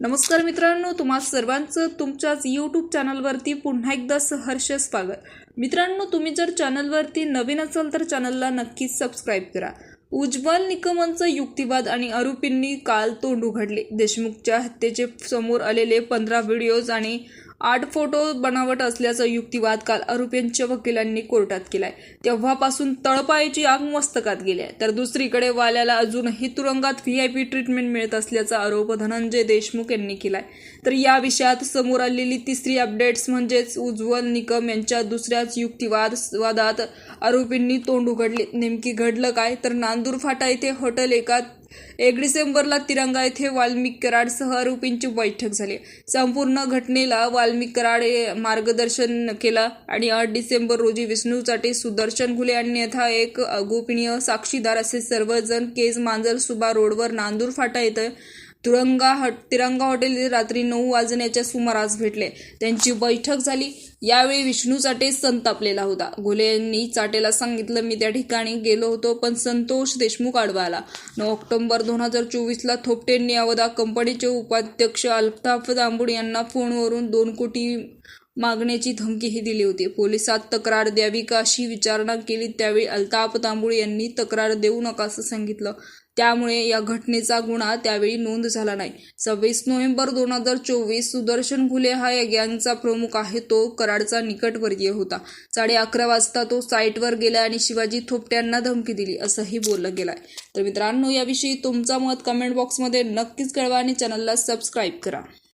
नमस्कार मित्रांनो तुम्हा सर्वांचं तुमच्याच यूट्यूब चॅनलवरती पुन्हा एकदा सहर्ष स्वागत. मित्रांनो तुम्ही जर चॅनलवरती नवीन असाल तर चॅनलला नक्कीच सबस्क्राईब करा. उज्ज्वल निकमांचा युक्तिवाद आणि आरोपींनी काल तोंड उघडले. देशमुखच्या हत्येचे समोर आलेले पंधरा व्हिडिओज आणि आठ फोटो बनावट असल्याचा युक्तिवाद काल आरोपींच्या वकिलांनी कोर्टात केलाय. तेव्हापासून तळपायाची आग मस्तकात गेली आहे. तर दुसरीकडे वाल्याला अजूनही तुरुंगात व्ही आय पी ट्रीटमेंट मिळत असल्याचा आरोप धनंजय देशमुख यांनी केलाय. तर या विषयात समोर आलेली तिसरी अपडेट्स म्हणजेच उज्ज्वल निकम यांच्या दुसऱ्याच युक्तिवाद वादात आरोपींनी तोंड उघडले. नेमकी घडलं काय? तर नांदूर फाटा येथे हॉटेल एका एक डिसेंबरला तिरंगा येथे वाल्मिक कराडसह आरोपींची बैठक झाली. संपूर्ण घटनेला वाल्मिक कराड मार्गदर्शन केला आणि आठ डिसेंबर रोजी विष्णू चाटे सुदर्शन घुले आणि यथा एक गोपनीय साक्षीदार असे सर्वजण केज मांजर सुबा रोडवर नांदूर फाटा येथे तुरंगा हट तिरंगा हॉटेल येथे रात्री नऊ वाजण्याच्या सुमारास भेटले. त्यांची बैठक झाली. यावेळी विष्णू चाटे संतापलेला होता. घोले यांनी चाटेला सांगितलं मी त्या ठिकाणी गेलो होतो पण संतोष देशमुख आडवा आला. नऊ ऑक्टोबर दोन हजार चोवीसला थोपटेंनी अवधा कंपनीचे उपाध्यक्ष अल्ताफ तांबुड यांना फोनवरून दोन कोटी मागण्याची धमकीही दिली होती. पोलिसात तक्रार द्यावी का अशी विचारणा केली त्यावेळी अल्ताप तांबुळे यांनी तक्रार देऊ नका असं सांगितलं. त्यामुळे या घटनेचा गुन्हा त्यावेळी नोंद झाला नाही. सव्वीस नोव्हेंबर दोन हजार चोवीस सुदर्शन घुले हा या गँगचा प्रमुख आहे. तो कराडचा निकटवर्गीय होता. साडे अकरा वाजता तो साईटवर गेला आणि शिवाजी थोपट्यांना धमकी दिली असंही बोललं गेलाय. तर मित्रांनो याविषयी तुमचा मत कमेंट बॉक्समध्ये नक्कीच कळवा आणि चॅनलला सबस्क्राईब करा.